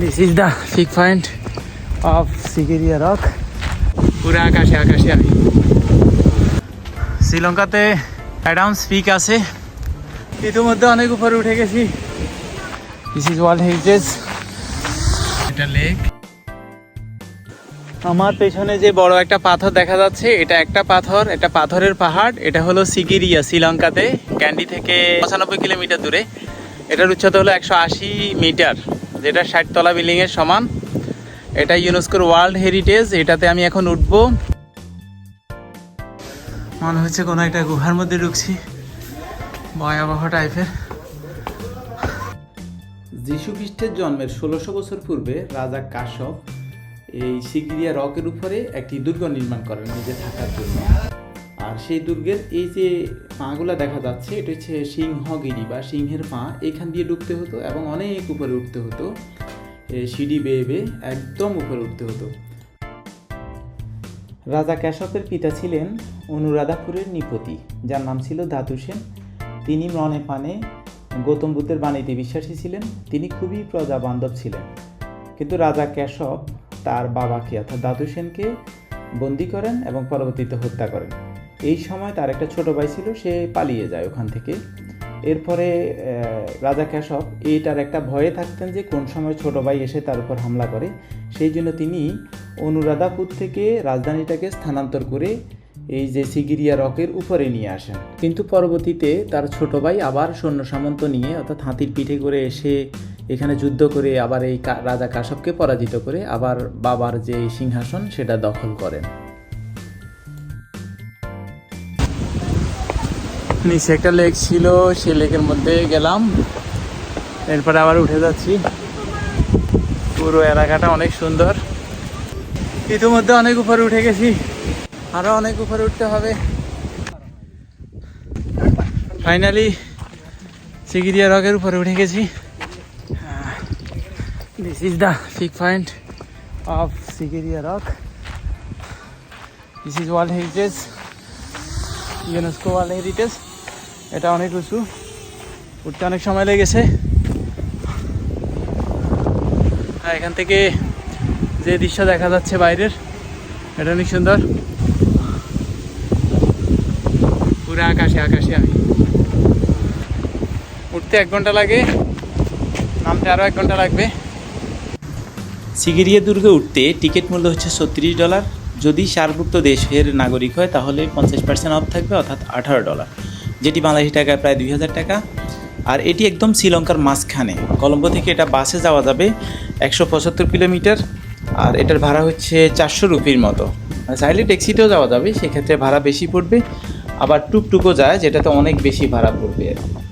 This is the peak point of Sigiriya rock পুরো আকাশে আকাশে আমি শ্রীলঙ্কাতে অ্যাডামস পিক আছে। ইতিমধ্যে অনেক উপরে উঠে গেছি। দিস ইজ ওয়ার্ল্ড হেরিটেজ এটা লেক আমার পেছনে যে বড় একটা পাথর দেখা যাচ্ছে, এটা একটা পাথর, এটা পাথরের পাহাড়, এটা হলো সিগিরিয়া, শ্রীলঙ্কাতে ক্যান্ডি থেকে পঁচানব্বই কিলোমিটার দূরে। এটার উচ্চতা হলো একশো আশি মিটার। যেটা ষাট তলা বিল্ডিং এর সমান। এটা ইউনেস্কোর ওয়ার্ল্ড হেরিটেজ এটাতে আমি এখন উঠবো। মনে হচ্ছে কোনো একটা গুহার মধ্যে ঢুকছি। ভয়াবহ টাইপের যিশু খ্রিস্টের জন্মের ষোলোশো বছর পূর্বে রাজা কাশ্যপ এই সিগিরিয়া রকের উপরে একটি দুর্গ নির্মাণ করেন নিজে থাকার জন্য। আর সেই দুর্গের এই যে পাগুলা দেখা যাচ্ছে, এটা হচ্ছে সিংহগিরি বা সিংহের পা। এখান দিয়ে ঢুকতে হতো এবং অনেক উপরে উঠতে হতো। সিঁড়ি বেয়ে বেয়ে একদম উপরে উঠতে হতো। রাজা ক্যাশপের পিতা ছিলেন অনুরাধাপুরের নিপতি, যার নাম ছিল ধাতু সেন। তিনি মনে পানে গৌতম বুদ্ধের বাণীতে বিশ্বাসী ছিলেন। তিনি খুবই প্রজা বান্ধব ছিলেন। কিন্তু রাজা কেশব তার বাবাকে অর্থাৎ দাদু সেনকে বন্দি করেন এবং পরবর্তীতে হত্যা করেন। এই সময় তার একটা ছোট ভাই ছিল, সে পালিয়ে যায় ওখান থেকে। এরপরে রাজা কেশব এইটার একটা ভয়ে থাকতেন যে কোন সময় ছোট ভাই এসে তার উপর হামলা করে। সেই জন্য তিনি অনুরাধাপুর থেকে রাজধানীটাকে স্থানান্তর করে এই যে সিগিরিয়া রকের উপরে নিয়ে আসেন। কিন্তু পরবর্তীতে তার ছোট ভাই আবার সৈন্য সামন্ত নিয়ে, অর্থাৎ হাতির পিঠে করে এসে এখানে যুদ্ধ করে আবার এই রাজা কাশ্যপকে পরাজিত করে আবার বাবার যে সিংহাসন সেটা দখল করেন। নিচে একটা লেক ছিল, সেই লেকের মধ্যে গেলাম। এরপরে আবার উঠে যাচ্ছি। পুরো এলাকাটা অনেক সুন্দর। ইতিমধ্যে অনেক উপরে উঠে গেছি। আরও অনেক উপরে উঠতে হবে। ফাইনালি সিগিরিয়া রকের উপরে উঠে গেছি। This is the peak point of Sigiriya rock. This is world heritage UNESCO world heritage এটা অনেক উঁচু। উঠতে অনেক সময় লেগেছে আর এখান থেকে যে দৃশ্য দেখা যাচ্ছে বাইরের, এটা অনেক সুন্দর। পুরো আকাশে আকাশে আমি। উঠতে এক ঘণ্টা লাগে, নামতে আরও এক ঘণ্টা লাগবে। সিগিরিয়া দুর্গে উঠতে টিকিট মূল্য হচ্ছে ছত্রিশ ডলার। যদি সারভুক্ত দেশের নাগরিক হয়, তাহলে পঞ্চাশ পার্সেন্ট অফ থাকবে, অর্থাৎ আঠারো ডলার। যেটি বাংলাদেশি টাকায় প্রায় দুই হাজার টাকা। আর এটি একদম শ্রীলঙ্কার মাঝখানে। কলম্বো থেকে এটা বাসে যাওয়া যাবে একশো পঁচাত্তর কিলোমিটার। আর এটার ভাড়া হচ্ছে চারশো রুপির মতো। আর চাইলে ট্যাক্সিতেও যাওয়া যাবে, সেক্ষেত্রে ভাড়া বেশি পড়বে। আবার টুকটুকও যায়, যেটাতে অনেক বেশি ভাড়া পড়বে। আর।